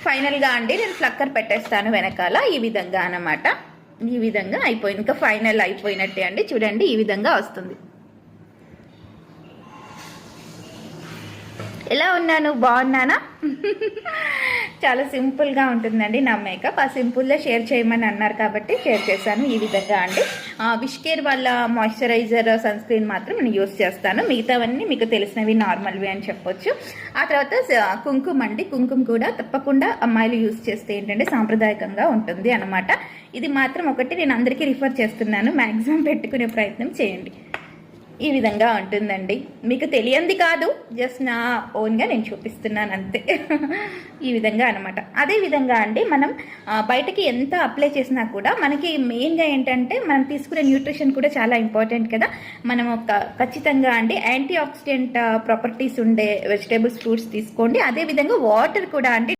ఫైనల్గా అండి నేను ఫ్లక్కర్ పెట్టేస్తాను వెనకాల ఈ విధంగా అన్నమాట. ఈ విధంగా అయిపోయింది. ఇంకా ఫైనల్ అయిపోయినట్టే అండి. చూడండి ఈ విధంగా వస్తుంది. ఎలా ఉన్నాను? బాగున్నానా? చాలా సింపుల్గా ఉంటుందండి నా మేకప్ ఆ సింపుల్గా షేర్ చేయమని అన్నారు కాబట్టి షేర్ చేశాను ఈ విధంగా అండి. విష్కేర్ వాళ్ళ మాయిశ్చరైజర్ సన్ స్క్రీన్ మాత్రం నేను యూస్ చేస్తాను. మిగతావన్నీ మీకు తెలిసినవి నార్మల్వి అని చెప్పొచ్చు. ఆ తర్వాత కుంకుమ అండి. కుంకుమ కూడా తప్పకుండా అమ్మాయిలు యూస్ చేస్తే ఏంటంటే సాంప్రదాయకంగా ఉంటుంది అనమాట ఇది మాత్రం ఒకటి నేను అందరికీ రిఫర్ చేస్తున్నాను. మ్యాక్సిమం పెట్టుకునే ప్రయత్నం చేయండి. ఈ విధంగా ఉంటుందండి. మీకు తెలియంది కాదు జస్ట్ నా ఓన్గా నేను చూపిస్తున్నాను అంతే. ఈ విధంగా అనమాట అదే విధంగా అండి మనం బయటకి ఎంత అప్లై చేసినా కూడా మనకి మెయిన్గా ఏంటంటే మనం తీసుకునే న్యూట్రిషన్ కూడా చాలా ఇంపార్టెంట్ కదా. మనం ఖచ్చితంగా అండి యాంటీ ఆక్సిడెంట్ ప్రాపర్టీస్ ఉండే వెజిటేబుల్స్ ఫ్రూట్స్ తీసుకోండి. అదే విధంగా వాటర్ కూడా అండి